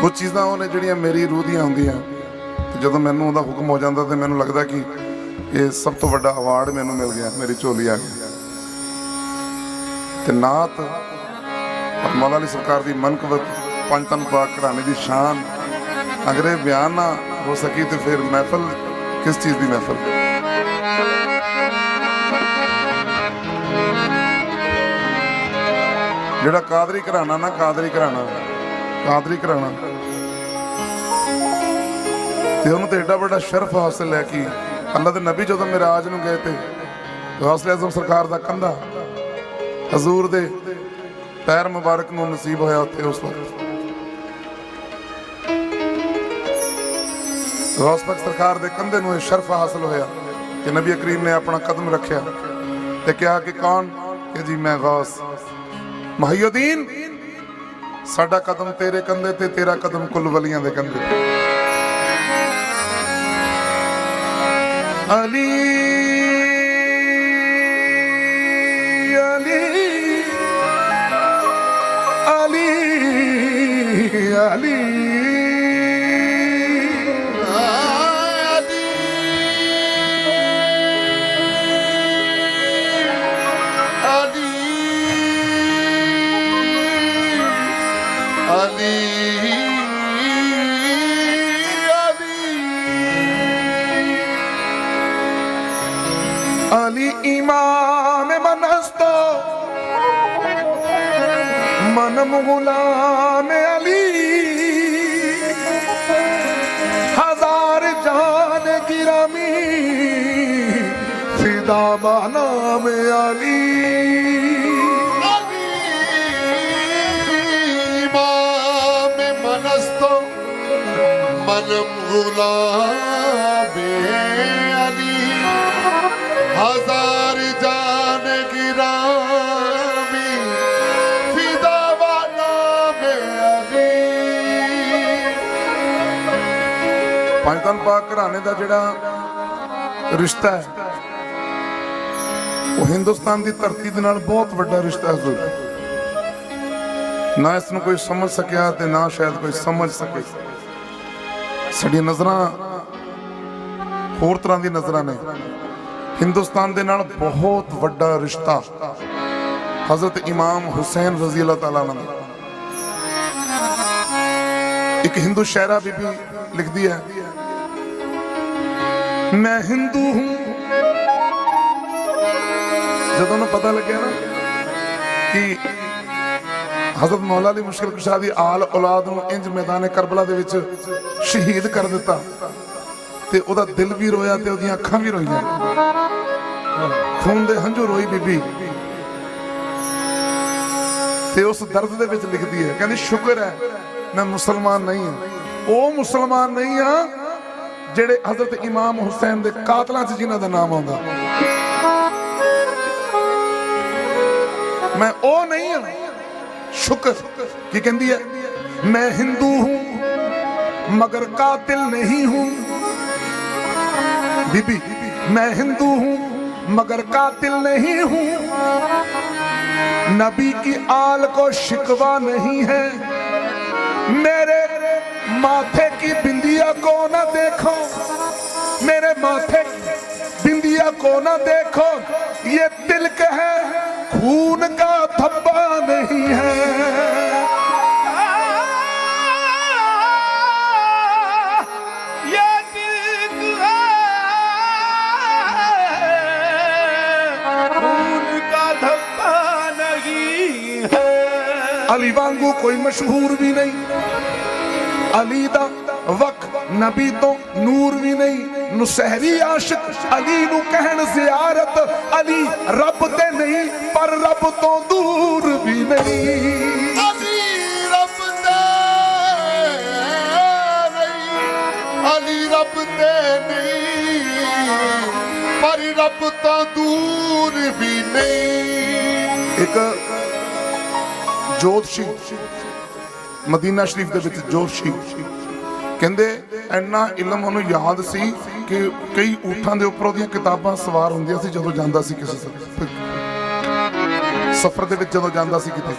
ਕੁਝ ਚੀਜ਼ਾਂ ਉਹਨੇ ਜਿਹੜੀਆਂ ਮੇਰੀ ਰੂਹ ਦੀਆਂ ਹੁੰਦੀਆਂ, ਤੇ ਜਦੋਂ ਮੈਨੂੰ ਉਹਦਾ ਹੁਕਮ ਹੋ ਜਾਂਦਾ ਤੇ ਮੈਨੂੰ ਲੱਗਦਾ ਕਿ ਇਹ ਸਭ ਤੋਂ ਵੱਡਾ ਅਵਾਰਡ ਮੈਨੂੰ ਮਿਲ ਗਿਆ, ਮੇਰੀ ਝੋਲੀ ਆ ਗਈ। ਤੇ ਨਾਤ ਮੌਲਾ ਅਲੀ ਸਰਕਾਰ ਦੀ ਮਨਕਬਤ ਪੰਜ ਪਾਕ ਘਰਾਣੇ ਦੀ ਸ਼ਾਨ, ਅਗਰ ਇਹ ਬਿਆਨ ਨਾ ਹੋ ਸਕੀ ਤੇ ਫਿਰ ਮਹਿਫਲ, ਕਿਸ ਚੀਜ਼ ਦੀ ਮਹਿਫਲ? ਜਿਹੜਾ ਕਾਦਰੀ ਘਰਾਣਾ ਨਾ, ਕਾਦਰੀ ਘਰਾਣਾ। ਕਾਦਰੀ ਘਰਾਣਾ। ਤੇ ਉਹਨੂੰ ਤੇ ਏਡਾ ਵੱਡਾ ਸ਼ਰਫ ਹਾਸਲ ਹੈ ਕਿ ਅੱਲਾ ਦੇ ਨਬੀ ਜਦੋਂ ਮਿਰਾਜ ਨੂੰ ਗਏ ਤੇ ਗੌਸਲੇ ਆਜ਼ਮ ਸਰਕਾਰ ਦਾ ਕੰਧਾ ਹਜ਼ੂਰ ਦੇ ਪੈਰ ਮੁਬਾਰਕ ਨੂੰ ਨਸੀਬ ਹੋਇਆ ਉੱਥੇ ਉਸ ਵਕਤ। ਗੌਸ ਸਰਕਾਰ ਦੇ ਕੰਧੇ ਨੂੰ ਇਹ ਸ਼ਰਫ ਹਾਸਲ ਹੋਇਆ ਕਿ ਨਬੀ ਕਰੀਮ ਨੇ ਆਪਣਾ ਕਦਮ ਰੱਖਿਆ ਤੇ ਕਿਹਾ ਕਿ ਕੌਣ? ਕਿ ਜੀ ਮੈਂ ਗੌਸ। ਮਹੀਉਦੀਨ ਸਾਡਾ ਕਦਮ ਤੇਰੇ ਕੰਧੇ ਤੇ, ਤੇਰਾ ਕਦਮ ਕੁੱਲ ਵਲੀਆਂ ਦੇ ਕੰਧੇ ਤੇ। ਅਲੀ ਅਲੀ ਅਲੀ ਅਲੀ। আলী ইমাম মনস্ত মনম গুলাম আলী। হাজার জান গিরামি। ফিদা বানাম আলী। गुलाबे अली हजार जान गिरामी फिदा वाला में अली ਪੰਜਤਨ ਪਾਕ ਘਰਾਣੇ ਦਾ ਜਿਹੜਾ ਰਿਸ਼ਤਾ ਹੈ ਉਹ ਹਿੰਦੁਸਤਾਨ ਦੀ ਧਰਤੀ ਦੇ ਨਾਲ ਬਹੁਤ ਵੱਡਾ ਰਿਸ਼ਤਾ ਹੈ ਹਜ਼ੂਰ ਨਾ ਇਸ ਨੂੰ ਕੋਈ ਸਮਝ ਸਕਿਆ ਤੇ ਨਾ ਸ਼ਾਇਦ ਕੋਈ ਸਮਝ ਸਕੇ ਸਾਡੀਆਂ ਨਜ਼ਰਾਂ ਹੋਰ ਤਰ੍ਹਾਂ ਦੀ ਨਜ਼ਰਾਂ ਨੇ। ਹਿੰਦੁਸਤਾਨ ਦੇ ਨਾਲ ਬਹੁਤ ਵੱਡਾ ਰਿਸ਼ਤਾ ਹਜ਼ਰਤ ਇਮਾਮ ਹੁਸੈਨ ਰਜ਼ੀ ਅੱਲਾਹ ਤਾਲਾ ਅੰਹੂ ਇੱਕ ਹਿੰਦੂ ਸ਼ਾਇਰਾ ਬੀਬੀ ਲਿਖਦੀ ਹੈ, ਮੈਂ ਹਿੰਦੂ ਹੂੰ। ਜਦੋਂ ਨੂੰ ਪਤਾ ਲੱਗਿਆ ਨਾ ਕਿ ਹਜ਼ਰਤ ਮੌਲਾ ਅਲੀ ਮੁਸ਼ਕਿਲ ਕੁਸ਼ਾ ਦੀ ਆਲ ਔਲਾਦ ਨੂੰ ਇੰਜ ਮੈਦਾਨੇ ਕਰਬਲਾ ਦੇ ਵਿੱਚ ਸ਼ਹੀਦ ਕਰ ਦਿੱਤਾ। ਤੇ ਉਹਦਾ ਦਿਲ ਵੀ ਰੋਇਆ ਤੇ ਉਹਦੀਆਂ ਅੱਖਾਂ ਵੀ ਰੋਈਆਂ। ਖੂਨ ਦੇ ਹੰਝੂ ਰੋਈ ਬੀਬੀ। ਤੇ ਉਸ ਦਰਦ ਦੇ ਵਿੱਚ ਲਿਖਦੀ ਹੈ, ਕਹਿੰਦੀ, ਸ਼ੁਕਰ ਹੈ, ਮੈਂ ਮੁਸਲਮਾਨ ਨਹੀਂ ਹਾਂ। ਉਹ ਮੁਸਲਮਾਨ ਨਹੀਂ ਹਾਂ ਜਿਹੜੇ ਹਜ਼ਰਤ ਇਮਾਮ ਹੁਸੈਨ ਦੇ ਕਾਤਲਾਂ 'ਚ ਜਿਨ੍ਹਾਂ ਦਾ ਨਾਮ ਆਉਂਦਾ। ਮੈਂ ਉਹ ਨਹੀਂ ਹਾਂ ਸ਼ੁਕਰ ਕੀ ਕਹਿੰਦੀ ਹੈ ਮੈਂ ਹਿੰਦੂ ਹੂੰ ਮਗਰ ਕਾਤਿਲ ਨਹੀਂ ਹੂੰ बीबी मैं हिंदू हूं मगर कातिल नहीं हूं नबी की आल को शिकवा नहीं है मेरे माथे की बिंदिया को न देखो मेरे माथे की बिंदिया को न देखो ये तिलक है खून का धब्बा नहीं है ये दिल खून का धब्बा नहीं है ਅਲੀ ਵਾਂਗੂ ਕੋਈ ਮਸ਼ਹੂਰ ਵੀ ਨਹੀਂ ਅਲੀ ਦਾ ਵਕ ਨਬੀ ਤੋਂ ਨੂਰ ਵੀ ਨਹੀਂ ਨੁਸਹਿਰੀ ਆਸ਼ਿਕ ਅਲੀ ਨੂੰ ਕਹਿਣ ਜ਼ਿਆਰਤ ਅਲੀ ਰੱਬ ਤੇ ਨਹੀਂ ਪਰ ਰੱਬ ਤੋਂ ਦੂਰ ਵੀ ਨਹੀਂ। ਅਲੀ ਰੱਬ ਤੇ ਦੂਰ ਵੀ ਨਹੀਂ। ਇੱਕ ਜੋਤਸ਼ੀ ਮਦੀਨਾ ਸ਼ਰੀਫ ਦੇ ਵਿੱਚ ਜੋਤਸ਼ੀ। ਕਹਿੰਦੇ ਇੰਨਾ ਇਲਮ ਉਹਨੂੰ ਯਾਦ ਸੀ ਕਿ ਕਈ ਊਠਾਂ ਦੇ ਉੱਪਰ ਉਹਦੀਆਂ ਕਿਤਾਬਾਂ ਸਵਾਰ ਹੁੰਦੀਆਂ ਸੀ ਜਦੋਂ ਜਾਂਦਾ ਸੀ ਕਿਸੇ ਸਫ਼ਰ ਦੇ ਵਿੱਚ ਜਦੋਂ ਜਾਂਦਾ ਸੀ ਕਿਤੇ।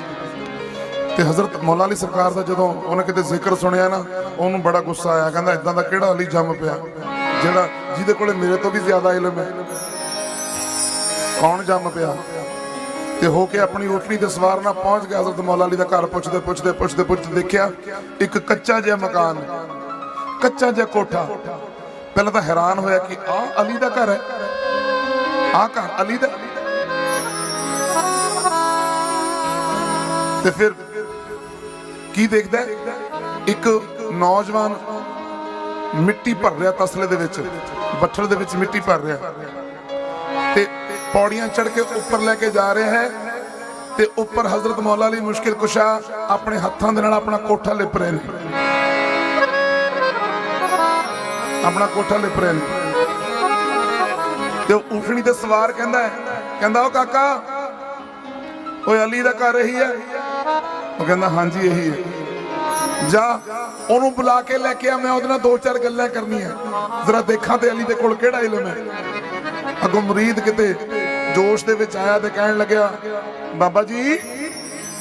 ਤੇ ਹਜ਼ਰਤ ਮੌਲਾ ਅਲੀ ਸਰਕਾਰ ਦਾ ਜਦੋਂ ਉਹਨੇ ਕਿਤੇ ਜ਼ਿਕਰ ਸੁਣਿਆ ਨਾ, ਉਹਨੂੰ ਬੜਾ ਗੁੱਸਾ ਆਇਆ, ਕਹਿੰਦਾ ਇਦਾਂ ਦਾ ਕਿਹੜਾ ਅਲੀ ਜੰਮ ਪਿਆ? ਜਿਹੜਾ ਜਿਹਦੇ ਕੋਲੇ ਮੇਰੇ ਤੋਂ ਵੀ ਜ਼ਿਆਦਾ ਇਲਮ ਹੈ। ਕੌਣ ਜੰਮ ਪਿਆ? ਤੇ ਹੋ ਕੇ ਆਪਣੀ ਊਠਣੀ ਤੇ ਸਵਾਰ ਨਾਲ ਪਹੁੰਚ ਗਿਆ ਹਜ਼ਰਤ ਮੌਲਾ ਅਲੀ ਦਾ ਘਰ ਪੁੱਛਦੇ ਪੁੱਛਦੇ ਪੁੱਛਦੇ ਪੁੱਛਦੇ ਦੇਖਿਆ, ਇੱਕ ਕੱਚਾ ਜਿਹਾ ਮਕਾਨ, ਕੱਚਾ ਜਿਹਾ ਕੋਠਾ। ਪਹਿਲਾਂ ਤਾਂ ਹੈਰਾਨ ਹੋਇਆ ਕਿ ਆ ਅਲੀ ਦਾ ਘਰ ਹੈ। ਆ ਘਰ ਅਲੀ ਦਾ। ਤੇ ਫਿਰ ਕੀ ਦੇਖਦਾ ਇੱਕ ਨੌਜਵਾਨ ਮਿੱਟੀ ਭਰ ਰਿਹਾ ਤਸਲੇ ਦੇ ਵਿੱਚ, ਬੱਠਲ ਦੇ ਵਿੱਚ ਮਿੱਟੀ ਭਰ ਰਿਹਾ। ਤੇ ਪੌੜੀਆਂ ਚੜ ਕੇ ਉੱਪਰ ਲੈ ਕੇ ਜਾ ਰਿਹਾ ਹੈ ਤੇ ਉੱਪਰ ਹਜ਼ਰਤ ਮੌਲਾ ਅਲੀ ਮੁਸ਼ਕਿਲ ਕੁਸ਼ਾ ਆਪਣੇ ਹੱਥਾਂ ਦੇ ਨਾਲ ਆਪਣਾ ਕੋਠਾ ਲਿਪ ਰਹੇ ਨੇ। ਆਪਣਾ ਕੋਠਾ ਲਿਪ ਰਹੇ ਨੇ। ਤੇ ਉਹ ਤੇ ਸਵਾਰ ਕਹਿੰਦਾ ਹੈ, ਕਹਿੰਦਾ ਉਹ ਕਾਕਾ ਓਏ ਅਲੀ ਦਾ ਘਰ ਇਹੀ ਹੈ? ਉਹ ਕਹਿੰਦਾ, ਹਾਂਜੀ, ਇਹੀ ਹੈ। ਜਾ, ਉਹਨੂੰ ਬੁਲਾ ਕੇ ਲੈ ਕੇ ਆ, ਮੈਂ ਉਹਦੇ ਨਾਲ ਦੋ ਚਾਰ ਗੱਲਾਂ ਕਰਨੀਆਂ। ਜ਼ਰਾ ਦੇਖਾਂ ਤੇ ਅਲੀ ਦੇ ਕੋਲ ਕਿਹੜਾ ਇਲਮ ਹੈ? ਅੱਗੋਂ ਮਰੀਦ ਕਿਤੇ ਜੋਸ਼ ਦੇ ਵਿੱਚ ਆਇਆ ਤੇ ਕਹਿਣ ਲੱਗਿਆ, ਬਾਬਾ ਜੀ,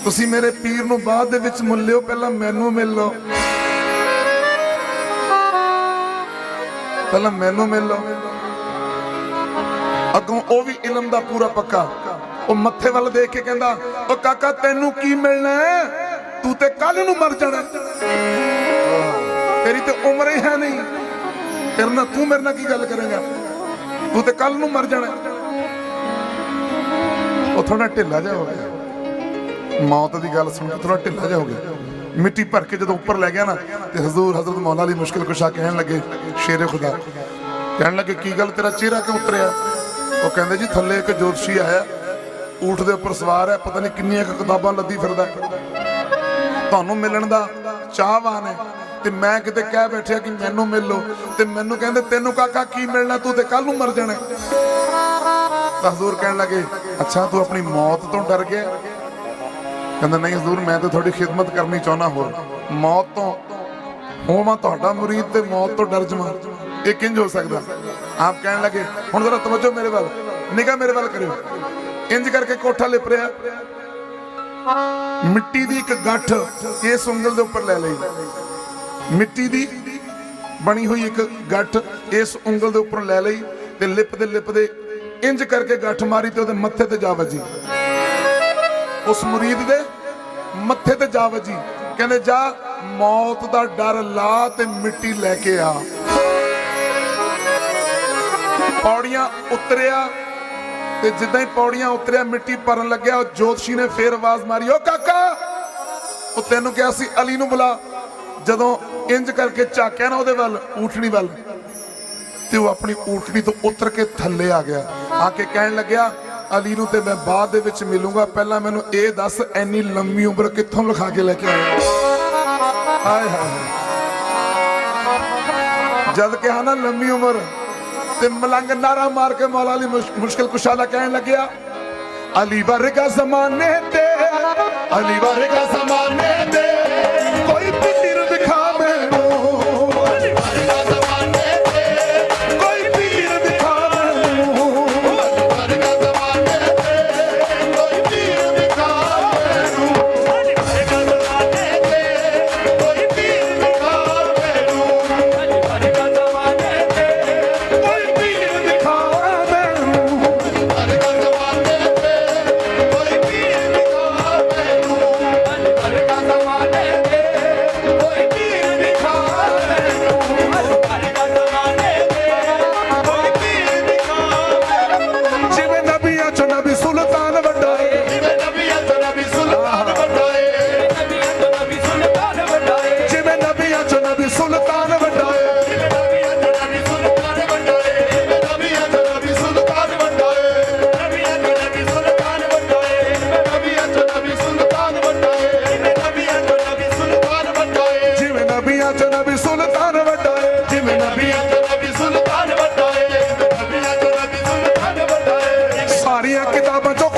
ਤੁਸੀਂ ਮੇਰੇ ਪੀਰ ਨੂੰ ਬਾਅਦ ਦੇ ਵਿੱਚ ਮੁੱਲਿਓ ਪਹਿਲਾਂ ਮੈਨੂੰ ਮਿਲ ਲਓ। ਪਹਿਲਾਂ ਮੈਨੂੰ ਮਿਲ ਲਓ। ਅੱਗੋਂ ਉਹ ਵੀ ਇਲਮ ਦਾ ਪੂਰਾ ਪੱਕਾ। ਉਹ ਮੱਥੇ ਵੱਲ ਦੇਖ ਕੇ ਕਹਿੰਦਾ ਉਹ ਕਾਕਾ, ਤੈਨੂੰ ਕੀ ਮਿਲਣਾ ਤੂੰ ਤੇ ਕੱਲ ਨੂੰ ਮਰ ਜਾਣਾ ਤੇਰੀ ਤੇ ਉਮਰ ਹੀ ਹੈ ਨਹੀਂ। ਤੇਰੇ ਨਾਲ ਤੂੰ ਮੇਰੇ ਨਾਲ ਕੀ ਗੱਲ ਕਰੇਗਾ? ਤੂੰ ਤੇ ਕੱਲ ਨੂੰ ਮਰ ਜਾਣਾ ਉਹ ਥੋੜਾ ਢਿੱਲਾ ਜਿਹਾ ਹੋ ਗਿਆ। ਮੌਤ ਦੀ ਗੱਲ ਸੁਣ ਕੇ ਥੋੜਾ ਢਿੱਲਾ ਜਿਹਾ ਹੋ ਗਿਆ। ਮਿੱਟੀ ਭਰ ਕੇ ਜਦੋਂ ਉੱਪਰ ਲੈ ਗਿਆ ਨਾ, ਤੇ ਹਜ਼ੂਰ ਹਜ਼ਰਤ ਮੌਲਾ ਅਲੀ ਮੁਸ਼ਕਿਲ ਕੁਸ਼ਾ ਕਹਿਣ ਲੱਗੇ, ਸ਼ੇਰੇ ਖੁਦਾ। ਕਹਿਣ ਲੱਗੇ, ਕੀ ਗੱਲ ਤੇਰਾ ਚਿਹਰਾ ਕਿਉਂ ਉਤਰਿਆ? ਉਹ ਕਹਿੰਦੇ, ਜੀ ਥੱਲੇ ਇੱਕ ਜੋਤਸ਼ੀ ਆਇਆ, ਊਠ ਦੇ ਉੱਪਰ ਸਵਾਰ ਹੈ, ਪਤਾ ਨਹੀਂ ਕਿੰਨੀਆਂ ਕਿਤਾਬਾਂ ਲੱਦੀ ਫਿਰਦਾ ਤੁਹਾਨੂੰ ਮਿਲਣ ਦਾ ਚਾਹਵਾਨ ਹੈ, ਤੇ ਮੈਂ ਕਿਤੇ ਕਹਿ ਬੈਠਿਆ ਕਿ ਮੈਨੂੰ ਮਿਲ ਲੋ ਤੇ ਮੈਨੂੰ ਕਹਿੰਦੇ, ਤੈਨੂੰ ਕਾਕਾ ਕੀ ਮਿਲਣਾ? ਤੂੰ ਤੇ ਕੱਲ ਨੂੰ ਮਰ ਜਾਣਾ ਤਾਂ ਹਜ਼ੂਰ ਕਹਿਣ ਲੱਗੇ, ਅੱਛਾ, ਤੂੰ ਆਪਣੀ ਮੌਤ ਤੋਂ ਡਰ ਗਿਆ? ਕਹਿੰਦਾ, ਨਹੀਂ ਹਜ਼ੂਰ, ਮੈਂ ਤਾਂ ਤੁਹਾਡੀ ਖਿਦਮਤ ਕਰਨੀ ਚਾਹੁੰਦਾ ਹੋਰ। ਮੌਤ ਤੋਂ ਹੋਵਾਂ ਤੁਹਾਡਾ ਮੁਰੀਦ ਤੇ ਮੌਤ ਤੋਂ ਡਰ ਜਾਵਾਂ ਇਹ ਕਿੰਜ ਹੋ ਸਕਦਾ? ਆਪ ਕਹਿਣ ਲੱਗੇ, ਹੁਣ ਜ਼ਰਾ ਤਵੱਜੋ ਮੇਰੇ ਵੱਲ, ਨਿਗਾਹ ਮੇਰੇ ਵੱਲ ਕਰਿਓ। ਇੰਜ ਕਰਕੇ ਕੋਠਾ ਲਿਪ ਰਿਹਾ ਮਿੱਟੀ ਦੀ ਇੱਕ ਗੱਠ ਇਸ ਉਂਗਲ ਦੇ ਉੱਪਰ ਲੈ ਲਈ। ਮਿੱਟੀ ਦੀ ਬਣੀ ਹੋਈ ਇੱਕ ਗੱਠ ਇਸ ਉਂਗਲ ਦੇ ਉੱਪਰ ਲੈ ਲਈ ਤੇ ਲਿਪ ਦੇ ਲਿਪ ਦੇ ਇੰਜ ਕਰਕੇ ਗੱਠ ਮਾਰੀ ਤੇ ਉਹਦੇ ਮੱਥੇ ਤੇ ਜਾ ਵੱਜੀ। ਉਸ ਮੁਰੀਦ ਦੇ ਮੱਥੇ ਤੇ ਜਾ ਵੱਜੀ। ਕਹਿੰਦੇ, ਜਾ, ਮੌਤ ਦਾ ਡਰ ਲਾ ਤੇ ਮਿੱਟੀ ਲੈ ਕੇ ਆ। ਪੌੜੀਆਂ ਉਤਰਿਆ ਤੇ ਜਿੱਦਾਂ ਹੀ ਪੌੜੀਆਂ ਉਤਰਿਆ, ਮਿੱਟੀ ਭਰਨ ਲੱਗਿਆ, ਉਹ ਜੋਤਸ਼ੀ ਨੇ ਫੇਰ ਆਵਾਜ਼ ਮਾਰੀ, ਓ ਕਾਕਾ! ਉਹ ਤੈਨੂੰ ਕਿਹਾ ਸੀ, ਅਲੀ ਨੂੰ ਬੁਲਾ। ਜਦੋਂ ਇੰਜ ਕਰਕੇ ਝਾਕਿਆ ਨਾ ਉਹਦੇ ਵੱਲ, ਊਠਣੀ ਵੱਲ, ਤੇ ਉਹ ਆਪਣੀ ਊਠਣੀ ਤੋਂ ਉਤਰ ਕੇ ਥੱਲੇ ਆ ਗਿਆ। ਆ ਕੇ ਕਹਿਣ ਲੱਗਿਆ ਅਲੀ ਨੂੰ ਤੇ ਮੈਂ ਬਾਅਦ ਦੇ ਵਿੱਚ ਮਿਲੂੰਗਾ। ਪਹਿਲਾਂ ਮੈਨੂੰ ਇਹ ਦੱਸ ਐਨੀ ਲੰਮੀ ਉਮਰ ਕਿੱਥੋਂ ਲਿਖਾ ਕੇ ਲੈ ਕੇ ਆਇਆ? ਹਾਏ ਹਾਏ ਜਦ ਕਿਹਾ ਨਾ ਲੰਮੀ ਉਮਰ, ਤੇ ਮਲੰਗ ਨਾਰਾ ਮਾਰ ਕੇ ਮੌਲਾ ਅਲੀ ਮੁਸ਼ਕਿਲ ਕੁਸ਼ਾ ਦਾ ਕਹਿਣ ਲੱਗਿਆ, ਅਲੀ ਵਰਗਾ ਜ਼ਮਾਨੇ ਤੇ, ਅਲੀ ਵਰਗਾ ਜ਼ਮਾਨੇ minha que tá bancando.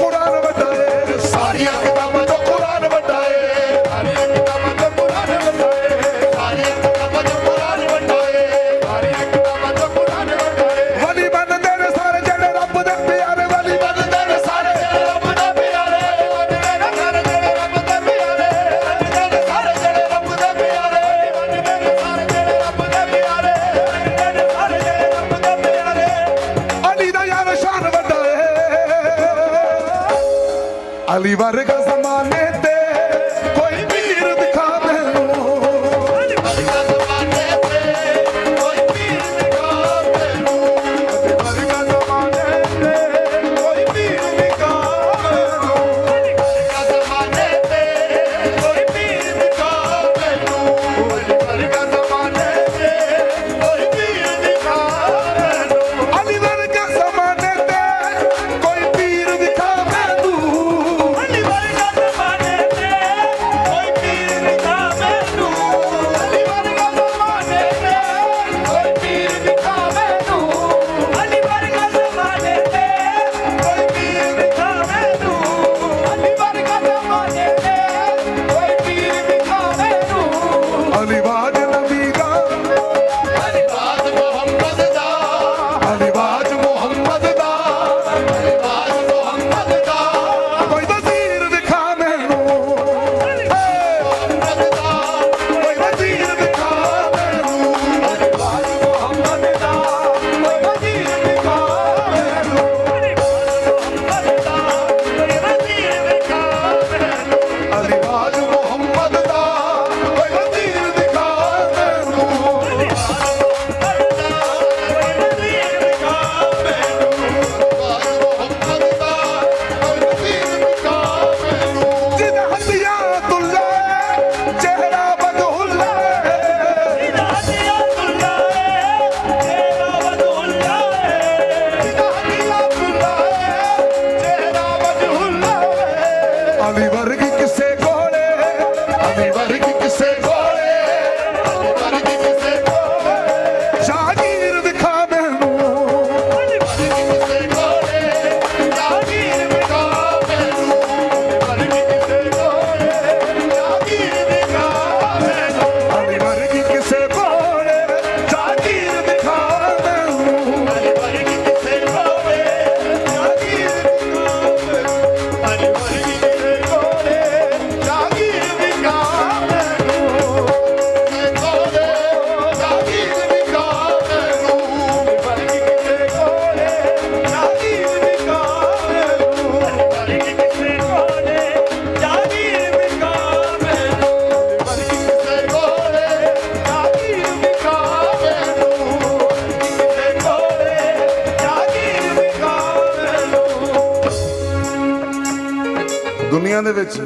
ਦੁਨੀਆ ਦੇ ਵਿੱਚ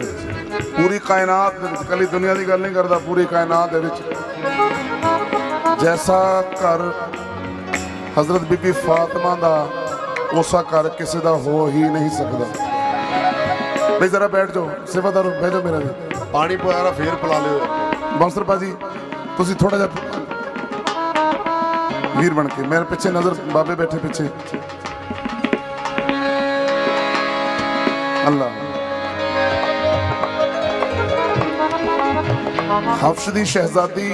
ਪੂਰੀ ਕਾਇਨਾਤ ਦੇ ਵਿੱਚ ਕੱਲੀ ਦੁਨੀਆ ਦੀ ਗੱਲ ਨਹੀਂ ਕਰਦਾ ਪੂਰੀ ਕਾਇਨਾਤ ਦੇ ਵਿੱਚ। ਜੈਸਾ ਘਰ ਹਜ਼ਰਤ ਬੀਬੀ ਫਾਤਿਮਾ ਦਾ ਉਸਾ ਘਰ ਕਿਸੇ ਦਾ ਹੋ ਹੀ ਨਹੀਂ ਸਕਦਾ। ਬਈ ਜ਼ਰਾ ਬੈਠ ਜਾਓ ਸੇਵਾਦਾਰ ਬਹਿ ਜਾਓ ਮੇਰਾ ਜੀ ਪਾਣੀ ਪੁਆਰਾ ਫੇਰ ਪਿਲਾ ਲਿਓ। ਬਾਂਸਰ ਬਾਜੀ ਤੁਸੀਂ ਥੋੜਾ ਜਿਹਾ ਵੀਰ ਬਣ ਕੇ ਮੇਰੇ ਪਿੱਛੇ ਨਜ਼ਰ ਬਾਬੇ ਬੈਠੇ ਪਿੱਛੇ। ਅੱਲਾ। ਹਫਸ਼ ਦੀ ਸ਼ਹਿਜ਼ਾਦੀ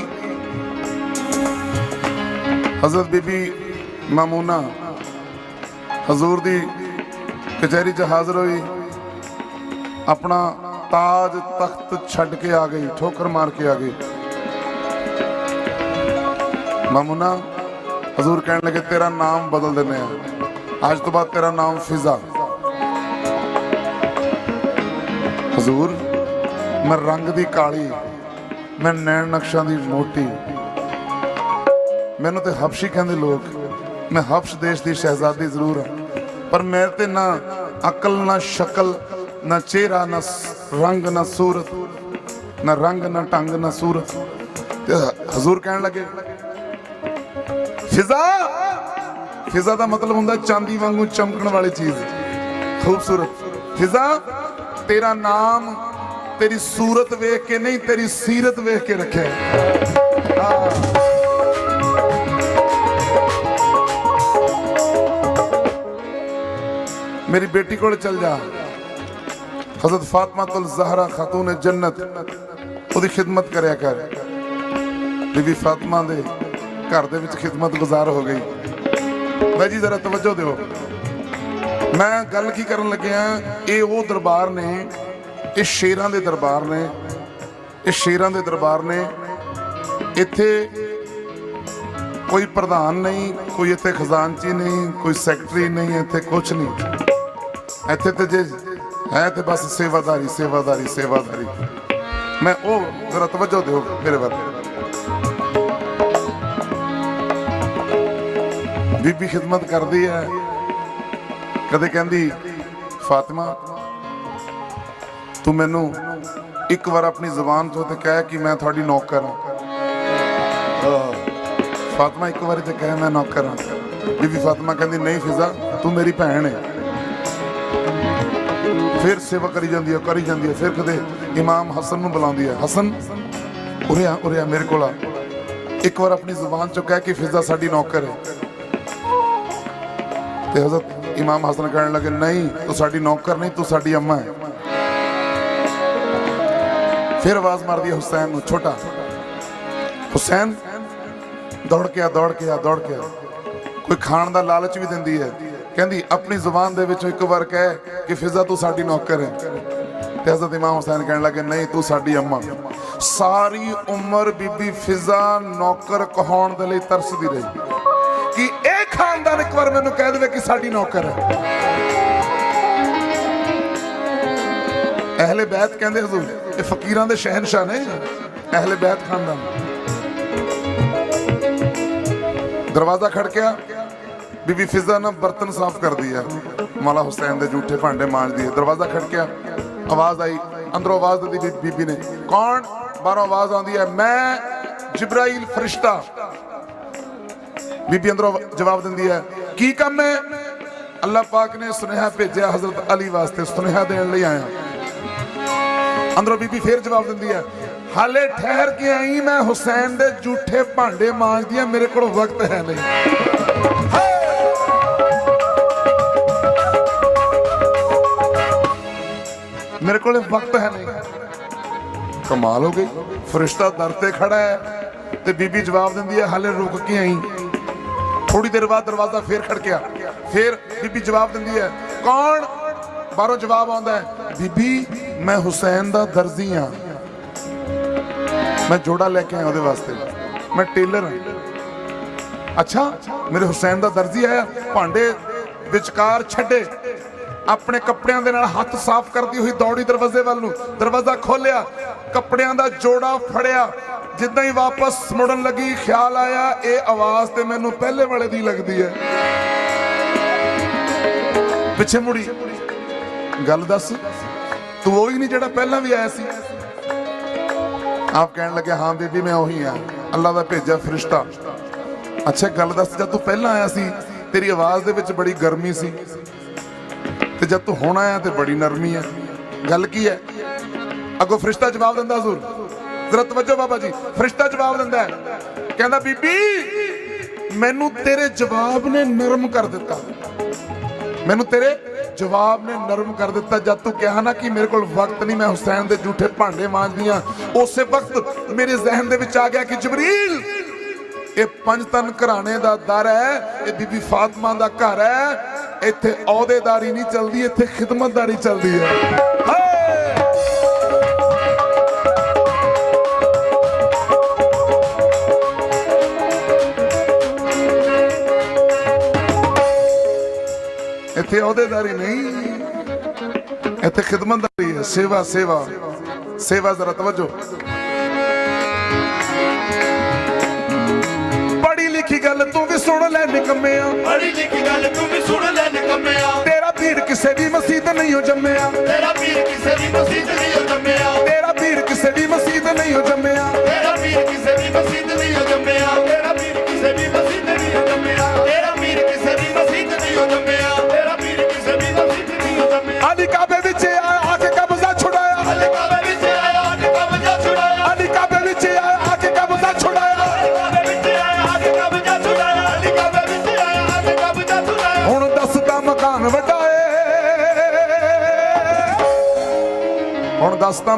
ਹਜ਼ਰਤ ਬੀਬੀ ਮਾਮੂਨਾ ਹਜ਼ੂਰ ਦੀ ਕਚਹਿਰੀ 'ਚ ਹਾਜ਼ਰ ਹੋਈ ਆਪਣਾ ਤਾਜ ਤਖਤ ਛੱਡ ਕੇ ਆ ਗਈ ਠੋਕਰ ਮਾਰ ਕੇ ਆ ਗਈ ਮਾਮੂਨਾ ਹਜ਼ੂਰ ਕਹਿਣ ਲੱਗੇ, ਤੇਰਾ ਨਾਮ ਬਦਲ ਦਿੰਨੇ ਆ। ਅੱਜ ਤੋਂ ਬਾਅਦ ਤੇਰਾ ਨਾਮ ਫਿਜ਼ਾ। ਹਜ਼ੂਰ, ਮੈਂ ਰੰਗ ਦੀ ਕਾਲੀ। ਮੈਂ ਨੈਣ ਨਕਸ਼ਾਂ ਦੀ ਮੋਟੀ। ਮੈਨੂੰ ਤੇ ਹਬਸ਼ੀ ਕਹਿੰਦੇ ਲੋਕ, ਮੈਂ ਹਬਸ਼ ਦੇਸ਼ ਦੀ ਸ਼ਹਿਜ਼ਾਦੀ ਜ਼ਰੂਰ ਹਾਂ। ਪਰ ਮੇਰੇ ਤੇ ਨਾ ਅਕਲ, ਨਾ ਸ਼ਕਲ, ਨਾ ਚਿਹਰਾ, ਨਾ ਰੰਗ, ਨਾ ਸੂਰਤ, ਨਾ ਰੰਗ, ਨਾ ਢੰਗ, ਨਾ ਸੂਰਤ। ਤੇ ਹਜ਼ੂਰ ਕਹਿਣ ਲੱਗੇ, ਫਿਜ਼ਾ! ਫਿਜ਼ਾ ਦਾ ਮਤਲਬ ਹੁੰਦਾ ਚਾਂਦੀ ਵਾਂਗੂ ਚਮਕਣ ਵਾਲੀ ਚੀਜ਼। ਖੂਬਸੂਰਤ। ਫਿਜ਼ਾ, ਤੇਰਾ ਨਾਮ ਤੇਰੀ ਸੂਰਤ ਵੇਖ ਕੇ ਨਹੀਂ, ਤੇਰੀ ਸੀਰਤ ਵੇਖ ਕੇ ਰੱਖਿਆ ਹੈ। ਮੇਰੀ ਬੇਟੀ ਕੋਲ ਚਲ ਜਾ। ਹਜ਼ਰਤ ਫਾਤਮਾ ਜ਼ਹਰਾ ਖਾਤੂਨ ਜੰਨਤ, ਉਹਦੀ ਖਿਦਮਤ ਕਰਿਆ ਕਰ। ਬੀਬੀ ਫਾਤਮਾ ਦੇ ਘਰ ਦੇ ਵਿੱਚ ਖਿਦਮਤ ਗੁਜ਼ਾਰ ਹੋ ਗਈ। ਬਾਈ ਜੀ, ਜ਼ਰਾ ਤਵੱਜੋ ਦਿਓ। ਮੈਂ ਗੱਲ ਕੀ ਕਰਨ ਲੱਗਿਆ, ਇਹ ਉਹ ਦਰਬਾਰ ਨੇ ਇਹ ਸ਼ੇਰਾਂ ਦੇ ਦਰਬਾਰ ਨੇ, ਇਹ ਸ਼ੇਰਾਂ ਦੇ ਦਰਬਾਰ ਨੇ। ਇੱਥੇ ਕੋਈ ਪ੍ਰਧਾਨ ਨਹੀਂ, ਕੋਈ ਇੱਥੇ ਖਜ਼ਾਨਚੀ ਨਹੀਂ, ਕੋਈ ਸੈਕਟਰੀ ਨਹੀਂ, ਇੱਥੇ ਕੁਝ ਨਹੀਂ। ਇੱਥੇ ਤੇ ਜੇ ਹੈ ਤੇ ਬਸ ਸੇਵਾਦਾਰੀ ਸੇਵਾਦਾਰੀ ਸੇਵਾਦਾਰੀ। ਮੈਂ ਉਹ ਜ਼ਰਾ ਤਵੱਜੋ ਦਿਓ ਮੇਰੇ ਵੱਲ। ਬੀਬੀ ਖਿਦਮਤ ਕਰਦੀ ਹੈ। ਕਦੇ ਕਹਿੰਦੀ, ਫਾਤਿਮਾ ਤੂੰ ਮੈਨੂੰ ਇੱਕ ਵਾਰ ਆਪਣੀ ਜ਼ੁਬਾਨ ਤੋਂ ਤੇ ਕਹਿ ਕਿ ਮੈਂ ਤੁਹਾਡੀ ਨੌਕਰ ਹਾਂ। ਫਾਤਮਾ ਇੱਕ ਵਾਰੀ ਤੇ ਕਹਿ, ਮੈਂ ਨੌਕਰ ਹਾਂ। ਬੀਬੀ ਫਾਤਮਾ ਕਹਿੰਦੀ, ਨਹੀਂ ਫਿਜ਼ਾ, ਤੂੰ ਮੇਰੀ ਭੈਣ ਹੈ ਫਿਰ ਸੇਵਾ ਕਰੀ ਜਾਂਦੀ ਹੈ ਕਰੀ ਜਾਂਦੀ ਹੈ ਫਿਰ ਕਦੇ ਇਮਾਮ ਹਸਨ ਨੂੰ ਬੁਲਾਉਂਦੀ ਹੈ ਹਸਨ, ਉਰੇ ਆ ਉਰੇ ਆ, ਮੇਰੇ ਕੋਲ ਆ। ਇੱਕ ਵਾਰ ਆਪਣੀ ਜ਼ੁਬਾਨ ਚੋਂ ਕਹਿ ਕਿ ਫਿਜ਼ਾ, ਸਾਡੀ ਨੌਕਰ ਹੈ ਤੇ ਹਜ਼ਰਤ ਇਮਾਮ ਹਸਨ ਕਹਿਣ ਲੱਗੇ, ਨਹੀਂ, ਤੂੰ ਸਾਡੀ ਨੌਕਰ ਨਹੀਂ, ਤੂੰ ਸਾਡੀ ਅੰਮਾ ਹੈ ਫਿਰ ਆਵਾਜ਼ ਮਾਰਦੀ ਹੈ ਹੁਸੈਨ ਨੂੰ, ਛੋਟਾ। ਹੁਸੈਨ, ਦੌੜ ਕੇ ਆ, ਦੌੜ ਕੇ ਆ, ਦੌੜ ਕੇ ਆ। ਕੋਈ ਖਾਣ ਦਾ ਲਾਲਚ ਵੀ ਦਿੰਦੀ ਹੈ। ਕਹਿੰਦੀ, ਆਪਣੀ ਜ਼ੁਬਾਨ ਦੇ ਵਿੱਚੋਂ ਇੱਕ ਵਾਰ ਕਹਿ ਕਿ ਫਿਜ਼ਾ ਤੂੰ ਸਾਡੀ ਨੌਕਰ ਹੈ। ਤੇ ਹਜ਼ਰਤ ਇਮਾਮ ਹੁਸੈਨ ਕਹਿਣ ਲੱਗੇ, ਨਹੀਂ, ਤੂੰ ਸਾਡੀ ਅੰਮਾ। ਸਾਰੀ ਉਮਰ ਬੀਬੀ ਫਿਜ਼ਾ ਨੌਕਰ ਕਹਾਉਣ ਦੇ ਲਈ ਤਰਸਦੀ ਰਹੀ। ਕਿ ਇਹ ਖਾਨਦਾਨ ਇੱਕ ਵਾਰ ਮੈਨੂੰ ਕਹਿ ਦੇਵੇ ਕਿ ਸਾਡੀ ਨੌਕਰ ਹੈ। ਅਹਲੇ ਬੈਤ ਕਹਿੰਦੇ ਹਜ਼ੂਰ, ਇਹ ਫਕੀਰਾਂ ਦੇ ਸ਼ਹਿਨशाह ਨੇ ਅਹਲੇ ਬੈਤ ਖਾਨਦਾਨ। ਦਰਵਾਜ਼ਾ ਖੜਕਿਆ, ਬੀਬੀ ਫਿਜ਼ਾ ਨਾ ਬਰਤਨ ਸਾਫ਼ ਕਰਦੀ ਹੈ ਮਾਲਾ ਹੁਸੈਨ ਦੇ ਝੂਠੇ ਭਾਂਡੇ ਮਾਂਜਦੀ ਹੈ ਦਰਵਾਜ਼ਾ ਖੜਕਿਆ, ਆਵਾਜ਼ ਆਈ, ਅੰਦਰੋਂ ਆਵਾਜ਼ ਦਿੱਤੀ ਬੀਬੀ ਨੇ, ਕੌਣ? ਬਾਹਰੋਂ ਆਵਾਜ਼ ਆਉਂਦੀ ਹੈ ਮੈਂ ਜਿਬਰਾਈਲ ਫਰਿਸ਼ਤਾ। ਬੀਬੀ ਅੰਦਰੋਂ ਜਵਾਬ ਦਿੰਦੀ ਹੈ ਕੀ ਕੰਮ ਹੈ? ਅੱਲਾਹ ਪਾਕ ਨੇ ਸੁਨੇਹਾ ਭੇਜਿਆ, ਹਜ਼ਰਤ ਅਲੀ ਵਾਸਤੇ ਸੁਨੇਹਾ ਦੇਣ ਲਈ ਆਇਆ। ਅੰਦਰੋਂ ਬੀਬੀ ਫੇਰ ਜਵਾਬ ਦਿੰਦੀ ਹੈ, ਹਾਲੇ ਠਹਿਰ ਕੇ ਆਈ ਮੈਂ ਹੁਸੈਨ ਦੇ ਝੂਠੇ ਭਾਂਡੇ ਮਾਂਜਦੀ ਆ ਮੇਰੇ ਕੋਲ ਵਕਤ ਹੈ ਨਹੀਂ। ਮੇਰੇ ਕੋਲ ਵਕਤ ਹੈ ਨਹੀਂ। ਕਮਾਲ ਹੋ ਗਈ। ਫਰਿਸ਼ਤਾ ਦਰ ਤੇ ਖੜਾ ਹੈ ਤੇ ਬੀਬੀ ਜਵਾਬ ਦਿੰਦੀ ਹੈ, ਹਾਲੇ ਰੁਕ ਕੇ ਆਈ। ਥੋੜੀ ਦੇਰ ਬਾਅਦ ਦਰਵਾਜ਼ਾ ਫੇਰ ਖੜਕਿਆ। ਫੇਰ ਬੀਬੀ ਜਵਾਬ ਦਿੰਦੀ ਹੈ, ਕੌਣ? ਬਾਹਰੋਂ ਜਵਾਬ ਆਉਂਦਾ ਹੈ, ਬੀਬੀ ਮੈਂ ਹੁਸੈਨ ਦਾ ਦਰਜ਼ੀ ਹਾਂ। ਮੈਂ ਜੋੜਾ ਲੈ ਕੇ ਆਇਆ ਉਹਦੇ ਵਾਸਤੇ। ਮੈਂ ਟੇਲਰ ਹਾਂ। ਅੱਛਾ, ਮੇਰੇ ਹੁਸੈਨ ਦਾ ਦਰਜ਼ੀ ਆਇਆ। ਭਾਂਡੇ ਵਿਚਕਾਰ ਛੱਡੇ। ਆਪਣੇ ਕੱਪੜਿਆਂ ਦੇ ਨਾਲ ਹੱਥ ਸਾਫ਼ ਕਰਦੀ ਹੋਈ ਦੌੜੀ ਦਰਵਾਜ਼ੇ ਵੱਲ ਨੂੰ। ਦਰਵਾਜ਼ਾ ਖੋਲਿਆ ਕੱਪੜਿਆਂ ਦਾ ਜੋੜਾ ਫੜਿਆ। ਜਿੱਦਾਂ ਹੀ ਵਾਪਸ ਮੁੜਨ ਲੱਗੀ, ਖਿਆਲ ਆਇਆ, ਇਹ ਆਵਾਜ਼ ਤੇ ਮੈਨੂੰ ਪਹਿਲੇ ਵਾਲੇ ਦੀ ਲੱਗਦੀ ਹੈ। ਪਿੱਛੇ ਮੁੜੀ। ਗੱਲ ਦੱਸ। ਤੂੰ ਉਹ ਹੀ ਨਹੀਂ ਜਿਹੜਾ ਪਹਿਲਾਂ ਵੀ ਆਇਆ ਸੀ। ਆਪ ਕਹਿਣ ਲੱਗੇ ਹਾਂ ਬੀਬੀ, ਮੈਂ ਉਹੀ ਆ ਅੱਲਾ ਦਾ ਭੇਜਿਆ ਫਰਿਸ਼ਤਾ। ਅੱਛਾ, ਗੱਲ ਦੱਸ, ਜਦ ਤੂੰ ਪਹਿਲਾਂ ਆਇਆ ਸੀ, ਤੇਰੀ ਆਵਾਜ਼ ਦੇ ਵਿੱਚ ਬੜੀ ਗਰਮੀ ਸੀ। ਤੇ ਜਦ ਤੂੰ ਹੁਣ ਆਇਆ ਤੇ ਬੜੀ ਨਰਮੀ ਹੈ ਗੱਲ ਕੀ ਹੈ? ਅੱਗੋਂ ਫਰਿਸ਼ਤਾ ਜਵਾਬ ਦਿੰਦਾ ਹਜ਼ੂਰ। ਜ਼ਰਾ ਤਵੱਜੋ ਬਾਬਾ ਜੀ, ਫਰਿਸ਼ਤਾ ਜਵਾਬ ਦਿੰਦਾ ਹੈ। ਕਹਿੰਦਾ, ਬੀਬੀ, ਮੈਨੂੰ ਤੇਰੇ ਜਵਾਬ ਨੇ ਨਰਮ ਕਰ ਦਿੱਤਾ। ਮੈਨੂੰ ਤੇਰੇ ਜਵਾਬ ਨੇ ਨਰਮ ਕਰ ਦਿੱਤਾ। ਜਦ ਤੂੰ ਕਿਹਾ ਨਾ ਕਿ ਮੇਰੇ ਕੋਲ ਵਕਤ ਨਹੀਂ, ਮੈਂ ਹੁਸੈਨ ਦੇ ਝੂਠੇ ਭਾਂਡੇ ਮਾਂਜਦੀਆਂ ਉਸੇ ਵਕਤ ਮੇਰੇ ਜ਼ਿਹਨ ਦੇ ਵਿੱਚ ਆ ਗਿਆ ਕਿ ਜਬਰੀਲ, ਇਹ ਪੰਜ ਤਨ ਘਰਾਣੇ ਦਾ ਦਰ ਹੈ, ਇਹ ਬੀਬੀ ਫਾਤਮਾ ਦਾ ਘਰ ਹੈ, ਇੱਥੇ ਅਹੁਦੇਦਾਰੀ ਨਹੀਂ ਚੱਲਦੀ, ਇੱਥੇ ਖਿਦਮਤਦਾਰੀ ਚੱਲਦੀ ਹੈ। ਇੱਥੇ ਅਹੁਦੇਦਾਰੀ ਨਹੀਂ। ਇੱਥੇ ਖਿਦਮਤਦਾਰੀ ਹੈ। ਸੇਵਾ ਸੇਵਾ। ਸੇਵਾ ਜ਼ਰਾ ਤਵੱਜੋ। ਪੜੀ ਲਿਖੀ ਗੱਲ ਤੂੰ ਵੀ ਸੁਣ ਲੈ ਨਿਕੰਮਿਆ। ਬੜੀ ਲਿਖੀ ਗੱਲ ਤੂੰ ਵੀ ਸੁਣ ਲੈ ਨਿਕੰਮਿਆ। ਤੇਰਾ ਪੀਰ ਕਿਸੇ ਦੀ ਮਸਜਿਦ ਨਹੀਂ ਹੋ ਜੰਮਿਆ। ਤੇਰਾ ਪੀਰ ਕਿਸੇ ਦੀ ਮਸਜਿਦ ਨਹੀਂ ਹੋ ਜੰਮਿਆ। ਤੇਰਾ ਪੀਰ ਕਿਸੇ ਦੀ ਮਸਜਿਦ ਨਹੀਂ ਹੋ ਜੰਮਿਆ। ਤੇਰਾ ਪੀਰ ਕਿਸੇ ਦੀ ਮਸਜਿਦ ਨਹੀਂ ਹੋ ਜੰਮਿਆ।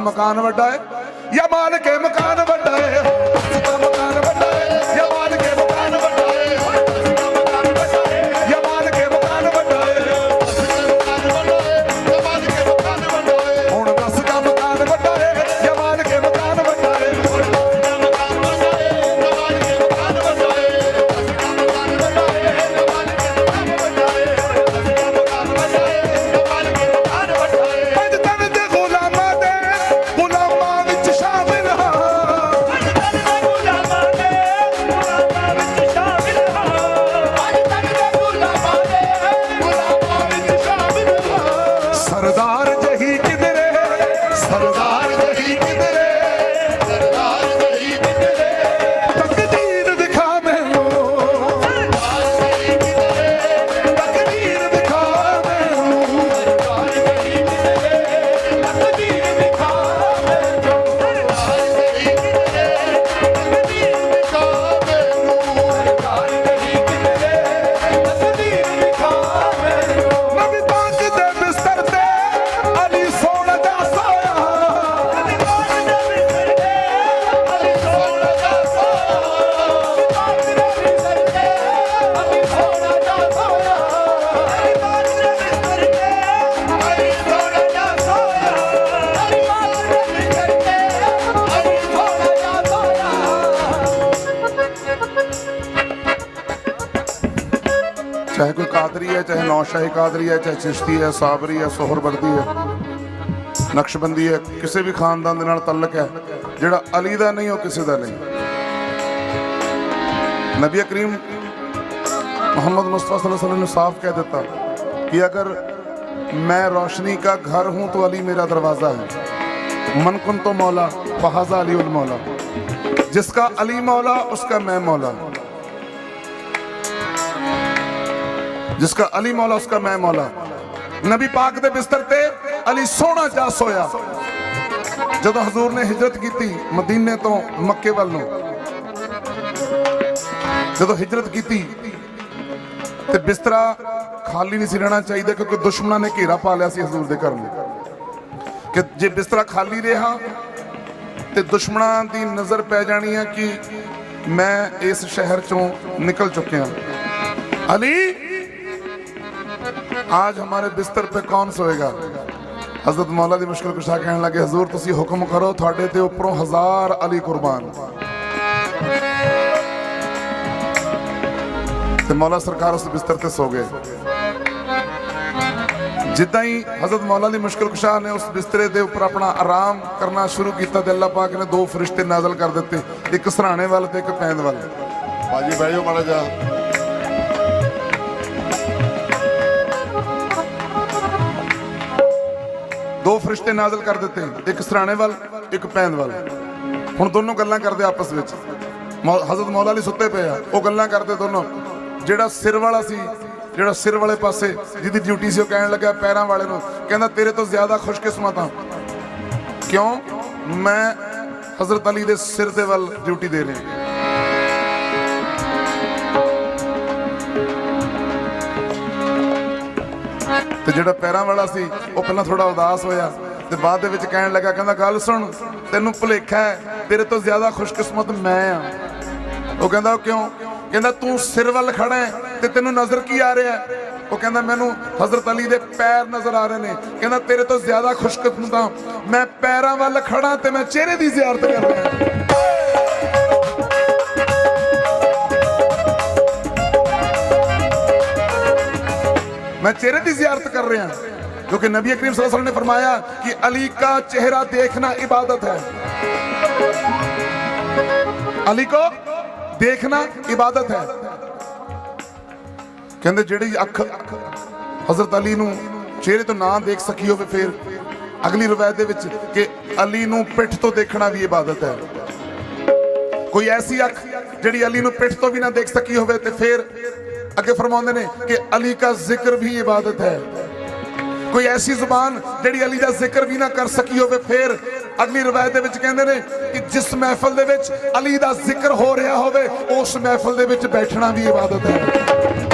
ਮਕਾਨ ਵੱਡਾ ਏ ਜਾਂ ਮਾਲਕ ਏ ਚਾਹੇ ਨੌਸ਼ਾਹੀ ਕਾਦਰੀ ਹੈ ਚਾਹੇ ਚਿਸ਼ਤੀ ਹੈ ਸਾਬਰੀ ਹੈ ਸੋਹਰਵਰਦੀ ਹੈ ਨਕਸ਼ਬੰਦੀ ਹੈ ਕਿਸੇ ਵੀ ਖਾਨਦਾਨ ਦੇ ਨਾਲ ਤਾਲੁਕ ਹੈ ਜਿਹੜਾ ਅਲੀ ਦਾ ਨਹੀਂ ਉਹ ਕਿਸੇ ਦਾ ਨਹੀਂ ਨਬੀ ਕਰੀਮ मोहम्मद मुस्तफ़ा सल्लल्लाहु अलैहि वसल्लम ने साफ कह देता कि अगर मैं रोशनी का घर हूं तो अली मेरा दरवाज़ा है मन कुन तो मौला फहाजा अली उल मौला जिसका अली मौला उसका मैं मौला जिसका अली मौला उसका मैं मौला नबी पाक दे बिस्तर ते अली सोना जा सोया ਜਦੋਂ ਹਜ਼ੂਰ ਨੇ ਹਿਜਰਤ ਕੀਤੀ ਮਦੀਨੇ ਤੋਂ ਮੱਕੇ ਵੱਲ ਨੂੰ ਜਦੋਂ ਹਿਜਰਤ ਕੀਤੀ ਤੇ ਬਿਸਤਰਾ ਖਾਲੀ ਨਹੀਂ ਸੀ ਰਹਿਣਾ ਚਾਹੀਦਾ ਕਿਉਂਕਿ ਦੁਸ਼ਮਣਾਂ ਨੇ ਘੇਰਾ ਪਾ ਲਿਆ ਸੀ ਹਜ਼ੂਰ ਦੇ ਘਰ ਨੂੰ ਕਿ ਜੇ ਬਿਸਤਰਾ ਖਾਲੀ ਰਿਹਾ ਤੇ ਦੁਸ਼ਮਣਾਂ ਦੀ ਨਜ਼ਰ ਪੈ ਜਾਣੀ ਹੈ ਕਿ ਮੈਂ ਇਸ ਸ਼ਹਿਰ ਚੋਂ ਨਿਕਲ ਚੁੱਕਿਆ ਅਲੀ आज हमारे बिस्तर पे कौन सोएगा हजरत मौला ਦੀ ਮੁਸ਼ਕਲ ਕੁਸ਼ਾ ਕਹਿਣ ਲੱਗੇ ਹਜ਼ੂਰ ਤੁਸੀਂ ਹੁਕਮ ਕਰੋ ਤੁਹਾਡੇ ਤੇ ਉੱਪਰੋਂ ਹਜ਼ਾਰ ਅਲੀ ਕੁਰਬਾਨ ਤੇ ਮੌਲਾ ਸਰਕਾਰ ਉਸ ਬਿਸਤਰ ਤੇ ਸੋ ਗਏ ਜਿੱਦਾਂ ਹੀ ਹਜ਼ਰਤ ਮੌਲਾ ਦੀ ਮੁਸ਼ਕਲ ਕੁਸ਼ਾ ਨੇ ਉਸ ਬਿਸਤਰੇ ਦੇ ਉੱਪਰ ਆਪਣਾ ਆਰਾਮ ਕਰਨਾ ਸ਼ੁਰੂ ਕੀਤਾ ਤੇ ਅੱਲਾਹ ਪਾਕ ਨੇ ਦੋ ਫਰਿਸ਼ਤੇ ਨਾਜ਼ਲ ਕਰ ਦਿੱਤੇ ਇੱਕ ਸਰਾਣੇ ਵੱਲ ਤੇ ਇੱਕ ਪੈਂਦ ਵੱਲ ਬਾਜੀ ਬਹਿ ਜਾਓ ਮਾੜਾ ਜਾ ਦੋ ਫਰਿਸ਼ਤੇ ਨਾਜ਼ਲ ਕਰ ਦਿੱਤੇ, ਇੱਕ ਸਰਾਣੇ ਵੱਲ, ਇੱਕ ਪੈਂਦ ਵੱਲ। ਹੁਣ ਦੋਨੋਂ ਗੱਲਾਂ ਕਰਦੇ ਆਪਸ ਵਿੱਚ। ਮੌ- ਹਜ਼ਰਤ ਮੌਲਾ ਅਲੀ ਸੁੱਤੇ ਪਏ ਆ। ਉਹ ਗੱਲਾਂ ਕਰਦੇ ਦੋਨੋਂ। ਜਿਹੜਾ ਸਿਰ ਵਾਲਾ ਸੀ, ਜਿਹੜਾ ਸਿਰ ਵਾਲੇ ਪਾਸੇ ਜਿਹਦੀ ਡਿਊਟੀ ਸੀ, ਉਹ ਕਹਿਣ ਲੱਗਾ ਪੈਰਾਂ ਵਾਲੇ ਨੂੰ, ਕਹਿੰਦਾ, ਤੇਰੇ ਤੋਂ ਜ਼ਿਆਦਾ ਖੁਸ਼ਕਿਸਮਤ ਹਾਂ। ਕਿਉਂ? ਮੈਂ ਹਜ਼ਰਤ ਅਲੀ ਦੇ ਸਿਰ ਦੇ ਵੱਲ ਡਿਊਟੀ ਦੇ ਰਿਹਾ। ਤੇ ਜਿਹੜਾ ਪੈਰਾਂ ਵਾਲਾ ਸੀ, ਉਹ ਪਹਿਲਾਂ ਥੋੜਾ ਉਦਾਸ ਹੋਇਆ ਤੇ ਬਾਅਦ ਦੇ ਵਿੱਚ ਕਹਿਣ ਲੱਗਾ, ਕਹਿੰਦਾ, ਗੱਲ ਸੁਣ, ਤੈਨੂੰ ਭੁਲੇਖਾ ਹੈ, ਤੇਰੇ ਤੋਂ ਜ਼ਿਆਦਾ ਖੁਸ਼ਕਿਸਮਤ ਮੈਂ ਆ। ਉਹ ਕਹਿੰਦਾ, ਉਹ ਕਿਉਂ? ਕਹਿੰਦਾ, ਤੂੰ ਸਿਰ ਵੱਲ ਖੜਾ ਹੈ ਤੇ ਤੈਨੂੰ ਨਜ਼ਰ ਕੀ ਆ ਰਿਹਾ ਹੈ? ਉਹ ਕਹਿੰਦਾ, ਮੈਨੂੰ ਹਜ਼ਰਤ ਅਲੀ ਦੇ ਪੈਰ ਨਜ਼ਰ ਆ ਰਹੇ ਨੇ। ਕਹਿੰਦਾ, ਤੇਰੇ ਤੋਂ ਜ਼ਿਆਦਾ ਖੁਸ਼ਕਿਸਮਤ ਹਾਂ ਮੈਂ ਪੈਰਾਂ ਵੱਲ ਖੜਾ ਤੇ ਮੈਂ ਚਿਹਰੇ ਦੀ ਜ਼ਿਆਰਤ ਕਰ ਰਿਹਾ मैं चेहरे की जियारत कर रहे हैं क्योंकि नबी करीम सल्लल्लाहु अलैहि वसल्लम ने फरमाया कि अली का चेहरा देखना इबादत है अली को देखना इबादत है ਕਹਿੰਦੇ ਜਿਹੜੀ ਅੱਖ ਹਜ਼ਰਤ ਅਲੀ ਨੂੰ ਚਿਹਰੇ ਤੋਂ ਨਾ ਦੇਖ ਸਕੀ ਹੋਵੇ ਫਿਰ ਅਗਲੀ ਰਵਾਇਤ ਦੇ ਵਿੱਚ ਕਿ ਅਲੀ ਨੂੰ ਪਿੱਠ ਤੋਂ ਦੇਖਣਾ ਵੀ ਇਬਾਦਤ ਹੈ ਕੋਈ ਐਸੀ ਅੱਖ ਜਿਹੜੀ ਅਲੀ ਨੂੰ ਪਿੱਠ ਤੋਂ ਵੀ ਨਾ ਦੇਖ ਸਕੀ ਹੋਵੇ ਤੇ ਫਿਰ ਅੱਗੇ ਫਰਮਾਉਂਦੇ ਨੇ ਕਿ ਅਲੀ ਦਾ ਜ਼ਿਕਰ ਵੀ ਇਬਾਦਤ ਹੈ। ਕੋਈ ਐਸੀ ਜ਼ੁਬਾਨ ਜਿਹੜੀ ਅਲੀ ਦਾ ਜ਼ਿਕਰ ਵੀ ਨਾ ਕਰ ਸਕੀ ਹੋਵੇ, ਫਿਰ ਅਗਲੀ ਰਵਾਇਤ ਦੇ ਵਿੱਚ ਕਹਿੰਦੇ ਨੇ ਕਿ ਜਿਸ ਮਹਿਫਲ ਦੇ ਵਿੱਚ ਅਲੀ ਦਾ ਜ਼ਿਕਰ ਹੋ ਰਿਹਾ ਹੋਵੇ, ਉਸ ਮਹਿਫਲ ਦੇ ਵਿੱਚ ਬੈਠਣਾ ਵੀ ਇਬਾਦਤ ਹੈ।